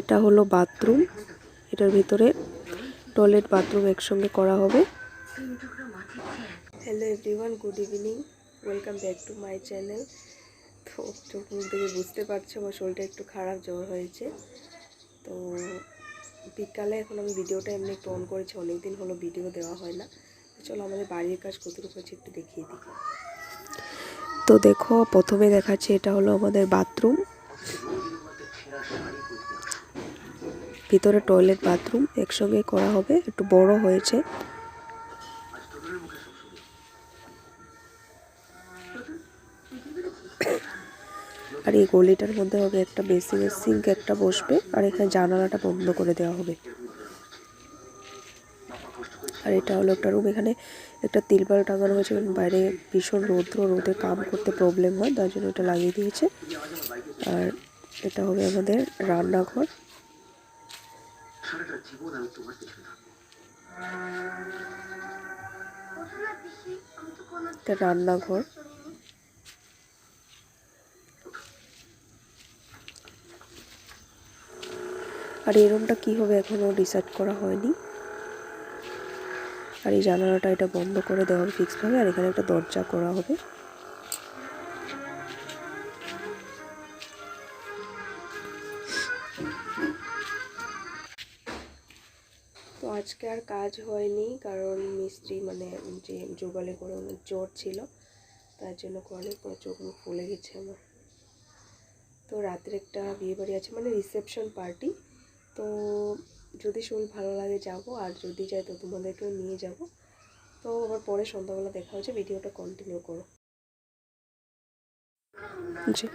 এটা হলো বাথরুম। এটার ভিতরে টয়লেট, বাথরুম একসঙ্গে করা হবে। Hello everyone good evening welcome back to my channel তো চোখ মুখ থেকে বুঝতে পারছ, আমার শরীরটা একটু খারাপ, জ্বর হয়েছে। তো বিকালে এখন আমি ভিডিওটা এমনি একটু অন করেছি অনেক দিন হলো ভিডিও দেওয়া হয় না। চলো আমাদের বাড়ির কাজ কতটুকু হচ্ছে একটু দেখিয়ে দিই। তো দেখো, প্রথমে দেখাচ্ছে এটা হলো আমাদের বাথরুম। ভিতরে টয়লেট বাথরুম একসঙ্গে করা হবে, একটু বড় হয়েছে। আর এই গলিটার মধ্যে হবে একটা বেসিনের সিঙ্ক একটা বসবে আর এখানে জানালাটা বন্ধ করে দেওয়া হবে। আর এটা হলো একটা রুম এখানে একটা তিলপাল টাঙানো হয়েছে কারণ বাইরে ভীষণ রৌদ্র, রোদে কাম করতে প্রবলেম হয়, তার জন্য এটা লাগিয়ে দিয়েছে। আর এটা হবে আমাদের রান্নাঘর। এটা রান্নাঘর। আর এই রুমটা কী হবে এখনও ডিসাইড করা হয়নি? আর এই জানালাটা এটা বন্ধ করে দেওয়া হবে ফিক্সডভাবে আর এখানে একটা দরজা করা হবে। তো আজকে আর কাজ হয়নি, কারণ মিস্ত্রি মানে যে যোগালে করে অনেক জ্বর ছিল, তার জন্য করলে পুরো চোখ মুখ ফুলে গেছে আমার। তো রাতের একটা বিয়েবাড়ি আছে মানে রিসেপশন পার্টি তো যদি শরীর ভালো লাগে যাব, আর যদি যাই তো তোমাদেরকেও নিয়ে যাব। তো আবার পরে সন্ধ্যাবেলা দেখা হচ্ছে, ভিডিওটা কন্টিনিউ করো। জি।